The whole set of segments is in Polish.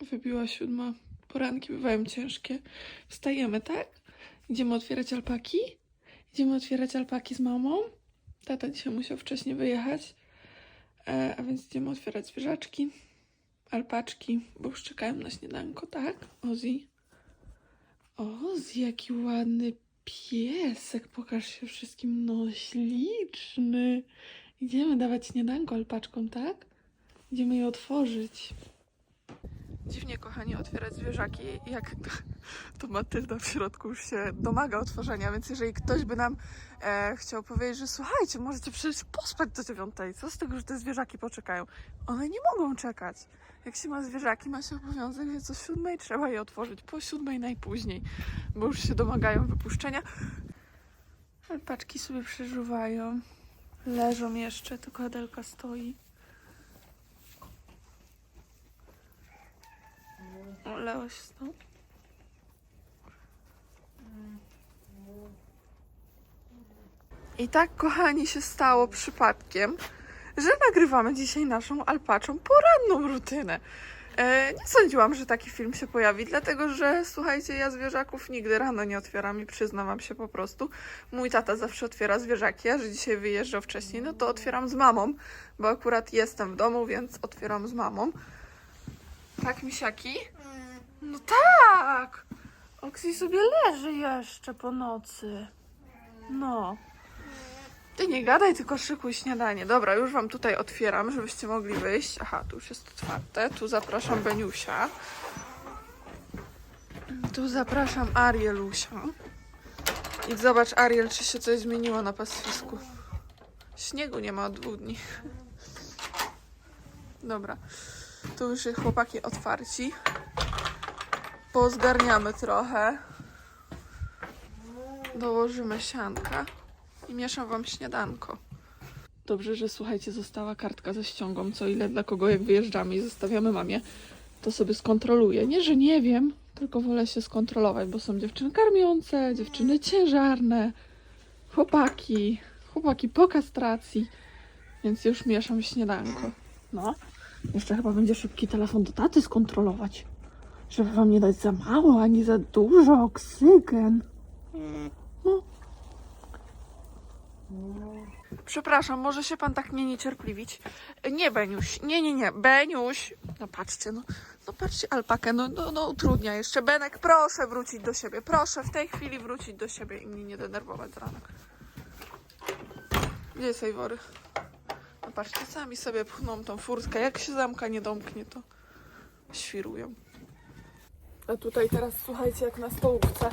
Wybiła siódma. Poranki bywają ciężkie. Wstajemy, tak? Idziemy otwierać alpaki. Idziemy otwierać alpaki z mamą. Tata dzisiaj musiał wcześniej wyjechać. E, a więc idziemy otwierać zwierzaczki. Alpaczki, bo już czekają na śniadanko, tak? Ozzy. Ozzy, jaki ładny piesek. Pokaż się wszystkim. No, śliczny. Idziemy dawać śniadanko alpaczkom, tak? Idziemy je otworzyć. Dziwnie, kochani, otwierać zwierzaki, jak to Matylda w środku już się domaga otworzenia, więc jeżeli ktoś by nam e, chciał powiedzieć, że słuchajcie, możecie przecież pospać do dziewiątej, co z tego, że te zwierzaki poczekają? One nie mogą czekać. Jak się ma zwierzaki, ma się obowiązek, więc o siódmej trzeba je otworzyć, po siódmej najpóźniej, bo już się domagają wypuszczenia. Alpaczki sobie przeżuwają, leżą jeszcze, tylko Adelka stoi. Leoś. I tak, kochani, się stało przypadkiem, że nagrywamy dzisiaj naszą alpaczą poranną rutynę. E, nie sądziłam, że taki film się pojawi, dlatego że słuchajcie, ja zwierzaków nigdy rano nie otwieram i przyznam wam się po prostu. Mój tata zawsze otwiera zwierzaki, a że dzisiaj wyjeżdżał wcześniej, no to otwieram z mamą, bo akurat jestem w domu, więc otwieram z mamą. Tak, misiaki? No tak! Oksy sobie leży jeszcze po nocy. No. Ty nie gadaj, tylko szykuj śniadanie. Dobra, już wam tutaj otwieram, żebyście mogli wyjść. Aha, tu już jest otwarte. Tu zapraszam Beniusia. Tu zapraszam Arielusia. I zobacz, Ariel, czy się coś zmieniło na pastwisku. Śniegu nie ma od dwóch dni. Dobra. Tu już chłopaki otwarci. Pozgarniamy trochę. Dołożymy sianka i mieszam wam śniadanko. Dobrze, że słuchajcie, została kartka ze ściągą, co ile dla kogo jak wyjeżdżamy i zostawiamy mamie, to sobie skontroluję. Nie, że nie wiem, tylko wolę się skontrolować, bo są dziewczyny karmiące, dziewczyny ciężarne, chłopaki, chłopaki po kastracji, więc już mieszam śniadanko. No, jeszcze chyba będzie szybki telefon do taty skontrolować, żeby wam nie dać za mało, ani za dużo, oksygen. No. Przepraszam, może się pan tak nie niecierpliwić? Nie, Beniuś, nie, nie, nie, Beniuś. No patrzcie, no, no patrzcie, alpakę, no, no, no utrudnia jeszcze. Benek, proszę wrócić do siebie, proszę w tej chwili wrócić do siebie i mnie nie denerwować rano. Gdzie jest Ejwory? No patrzcie, sami sobie pchną tą furtkę. Jak się zamka nie domknie, to świrują. A tutaj teraz słuchajcie, jak na stołówce.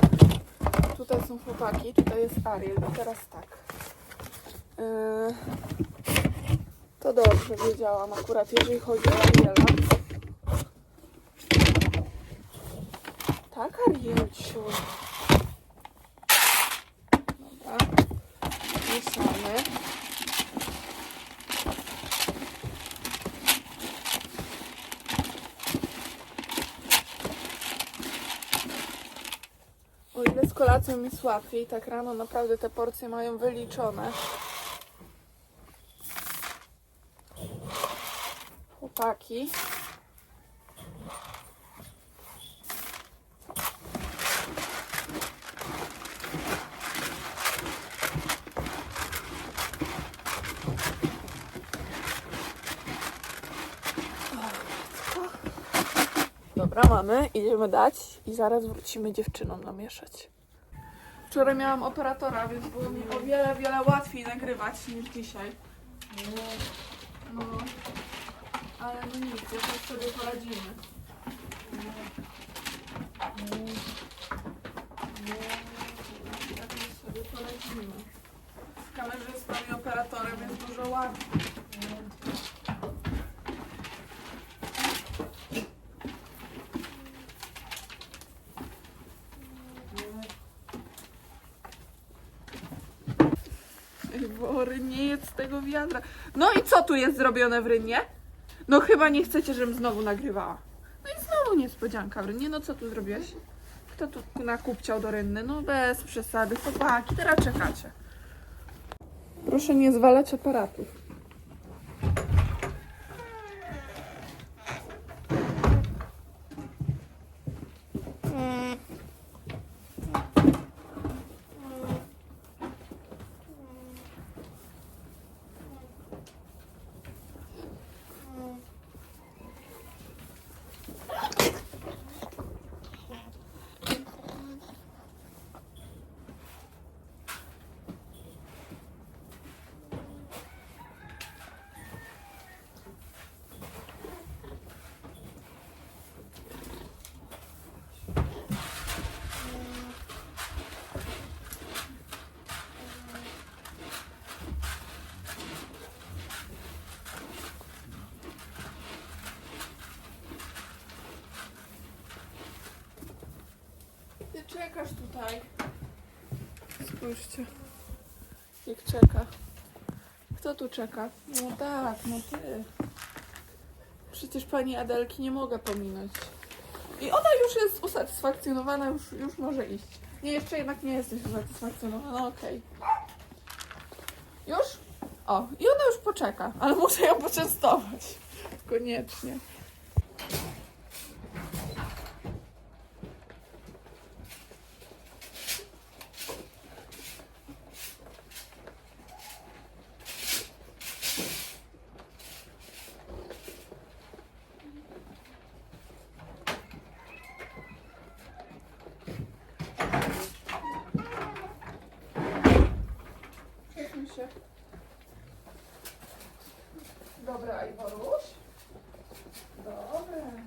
Tutaj są chłopaki, tutaj jest Ariel. I teraz tak. Yy, to dobrze wiedziałam akurat, jeżeli chodzi o Ariela. Tak, Arielciu. Dobra. Mieszamy. O kolacją jest łatwiej, tak rano naprawdę te porcje mają wyliczone. Chłopaki. Dobra, mamy, idziemy dać i zaraz wrócimy dziewczynom namieszać. Wczoraj miałam operatora, więc było mi o wiele, wiele łatwiej nagrywać niż dzisiaj. No, ale no nic, jakoś sobie poradzimy. Jakoś sobie poradzimy. Z kamerzystą i operatorem jest dużo łatwiej. Ej, Bory, nie jedz z tego wiadra. No i co tu jest zrobione w rynnie? No chyba nie chcecie, żebym znowu nagrywała. No i znowu niespodzianka w rynnie. No co tu zrobiłeś? Kto tu nakupciał do rynny? No bez przesady. Chłopaki, teraz czekacie. Proszę nie zwalać aparatów. Czekasz tutaj. Spójrzcie. Jak czeka. Kto tu czeka? No tak, no ty. Przecież pani Adelki nie mogę pominąć. I ona już jest usatysfakcjonowana, już, już może iść. Nie, jeszcze jednak nie jesteś usatysfakcjonowana, no okej. Już? O, i ona już poczeka, ale muszę ją poczęstować. Koniecznie. Dobra, Iworuś. Dobra.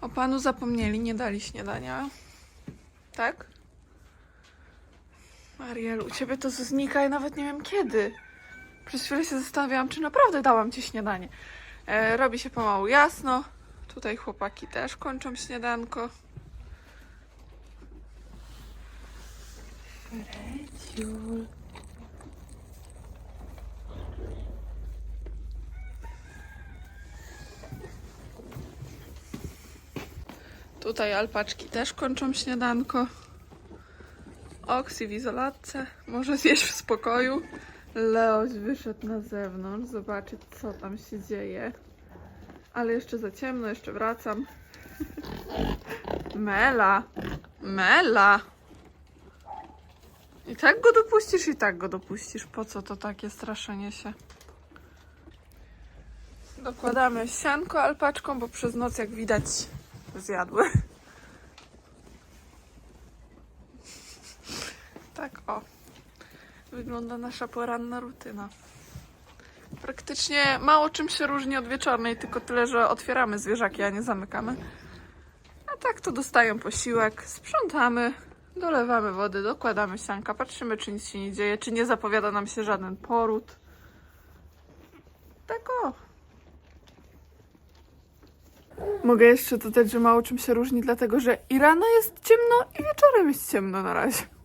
O panu zapomnieli, nie dali śniadania. Tak? Mariel, u ciebie to znika i nawet nie wiem kiedy. Przez chwilę się zastanawiałam, czy naprawdę dałam ci śniadanie. E, robi się pomału jasno. Tutaj chłopaki też kończą śniadanko. Freciul. Tutaj alpaczki też kończą śniadanko. Oksy w izolatce. Może zjeść w spokoju. Leoś wyszedł na zewnątrz zobaczyć, co tam się dzieje. Ale jeszcze za ciemno, jeszcze wracam. Mela! Mela! I tak go dopuścisz, i tak go dopuścisz. Po co to takie straszenie się? Dokładamy sianko alpaczką, bo przez noc, jak widać, zjadły. Tak, o. Wygląda nasza poranna rutyna. Praktycznie mało czym się różni od wieczornej, tylko tyle, że otwieramy zwierzaki, a nie zamykamy. A tak to dostają posiłek, sprzątamy, dolewamy wody, dokładamy sianka, patrzymy, czy nic się nie dzieje, czy nie zapowiada nam się żaden poród. Tak o. Mogę jeszcze dodać, że mało czym się różni, dlatego że i rano jest ciemno, i wieczorem jest ciemno na razie.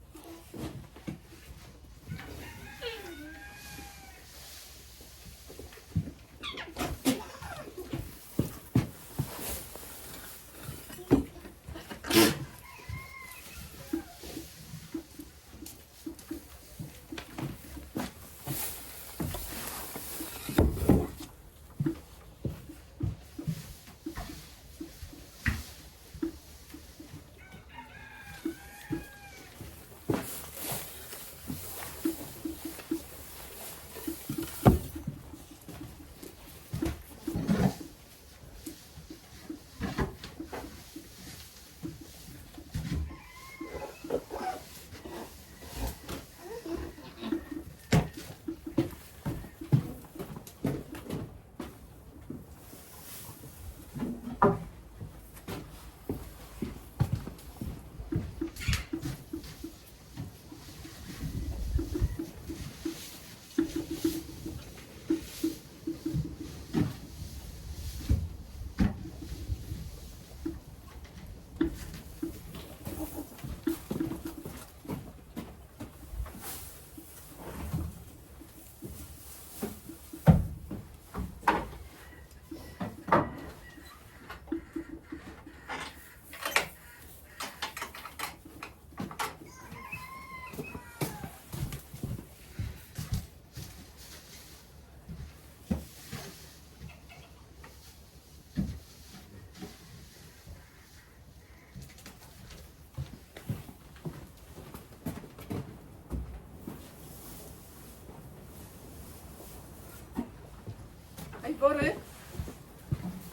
Iwory.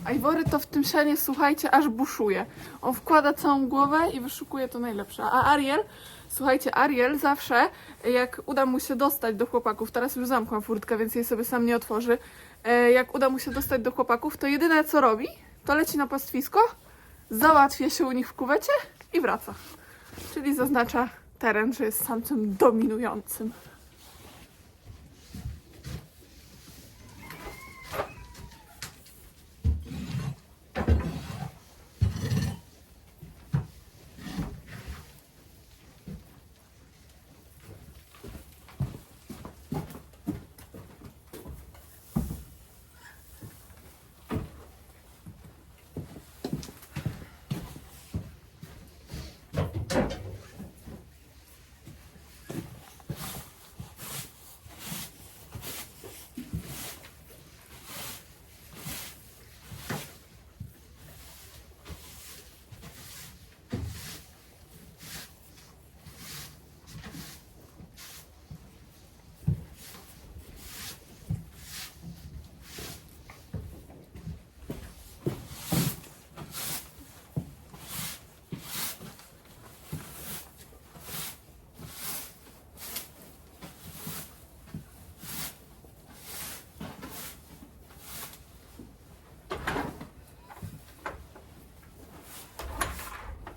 A Iwory to w tym sianie, słuchajcie, aż buszuje. On wkłada całą głowę i wyszukuje to najlepsze. A Ariel, słuchajcie, Ariel zawsze, jak uda mu się dostać do chłopaków, teraz już zamknął furtkę, więc jej sobie sam nie otworzy, e, jak uda mu się dostać do chłopaków, to jedyne co robi, to leci na pastwisko, załatwia się u nich w kuwecie i wraca. Czyli zaznacza teren, że jest samcem dominującym.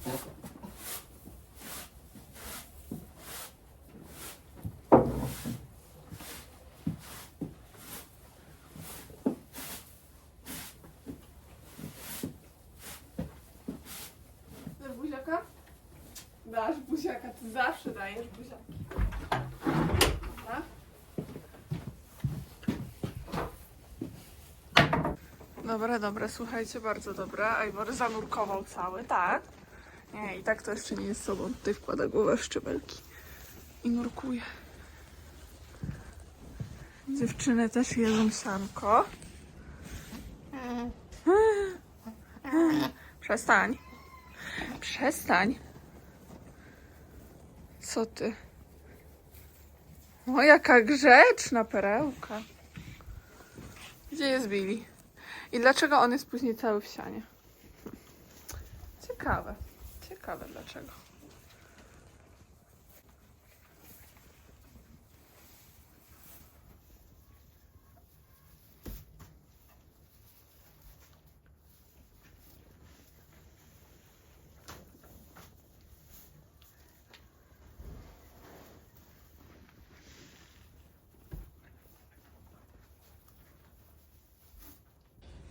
Dasz buziaka? Dasz ty zawsze dajesz buziaki. Dobra? Dobre, dobre, słuchajcie, bardzo dobre. Ajwor zanurkował cały, tak? Nie, i tak to jeszcze nie jest sobą. Tutaj wkłada głowę w szczebelki i nurkuje. Dziewczyny też jedzą sianko. Przestań. Przestań. Co ty? O, jaka grzeczna perełka. Gdzie jest Billy? I dlaczego on jest później cały w sianie? Ciekawe. Ciekawe dlaczego.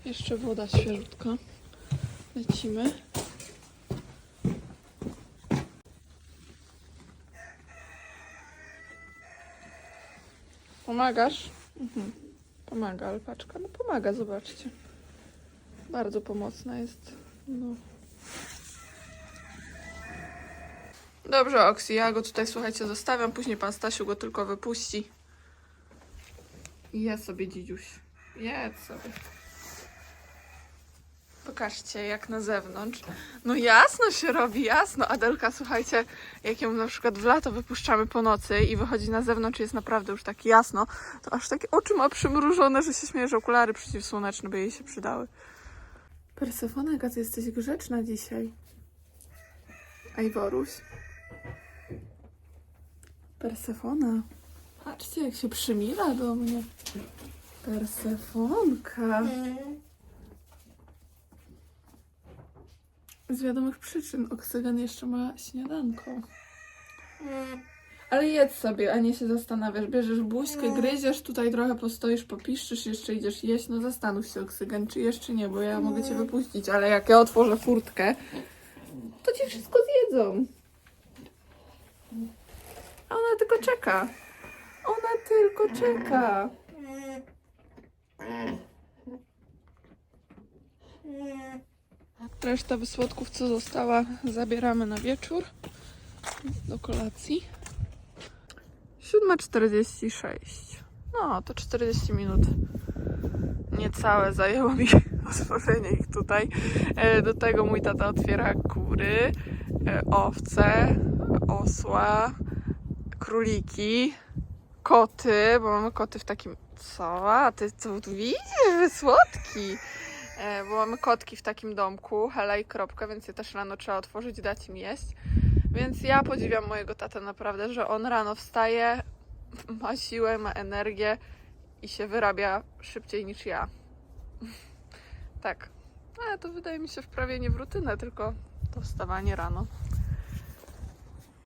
Jeszcze woda świeżutka. Lecimy. Pomagasz? Mhm. Pomaga alpaczka. No pomaga, zobaczcie. Bardzo pomocna jest. No. Dobrze, Oksi, ja go tutaj, słuchajcie, zostawiam. Później pan Stasiu go tylko wypuści. I ja sobie, dzidziuś. Jedz sobie. Pokażcie, jak na zewnątrz. No jasno się robi, jasno. Adelka, słuchajcie, jak ją na przykład w lato wypuszczamy po nocy i wychodzi na zewnątrz i jest naprawdę już tak jasno, to aż takie oczy ma przymrużone, że się śmieje, że okulary przeciwsłoneczne by jej się przydały. Persefona, jaka ty jesteś grzeczna dzisiaj. Ajworuś. Persefona. Patrzcie, jak się przymila do mnie. Persefonka. Z wiadomych przyczyn Oksygen jeszcze ma śniadanko. Ale jedz sobie, a nie się zastanawiasz. Bierzesz buźkę, gryziesz, tutaj trochę postoisz, popiszczysz, jeszcze idziesz jeść. No zastanów się, Oksygen, czy jeszcze nie, bo ja mogę cię wypuścić, ale jak ja otworzę furtkę, to ci wszystko zjedzą. A ona tylko czeka. Ona tylko czeka. Reszta wysłodków, co została, zabieramy na wieczór do kolacji. 7.46. No, to 40 minut. Niecałe zajęło mi otworzenie ich tutaj. E, Do tego mój tata otwiera kury, e, owce, osła, króliki, koty, bo mamy koty w takim Co? A ty tu tu widzisz, wy słodki. E, bo mamy kotki w takim domku, Hela i Kropka, więc je też rano trzeba otworzyć, dać im jeść. Więc ja podziwiam mojego tatę naprawdę, że on rano wstaje, ma siłę, ma energię i się wyrabia szybciej niż ja. Tak. Ale to wydaje mi się wprawienie w rutynę, tylko to wstawanie rano.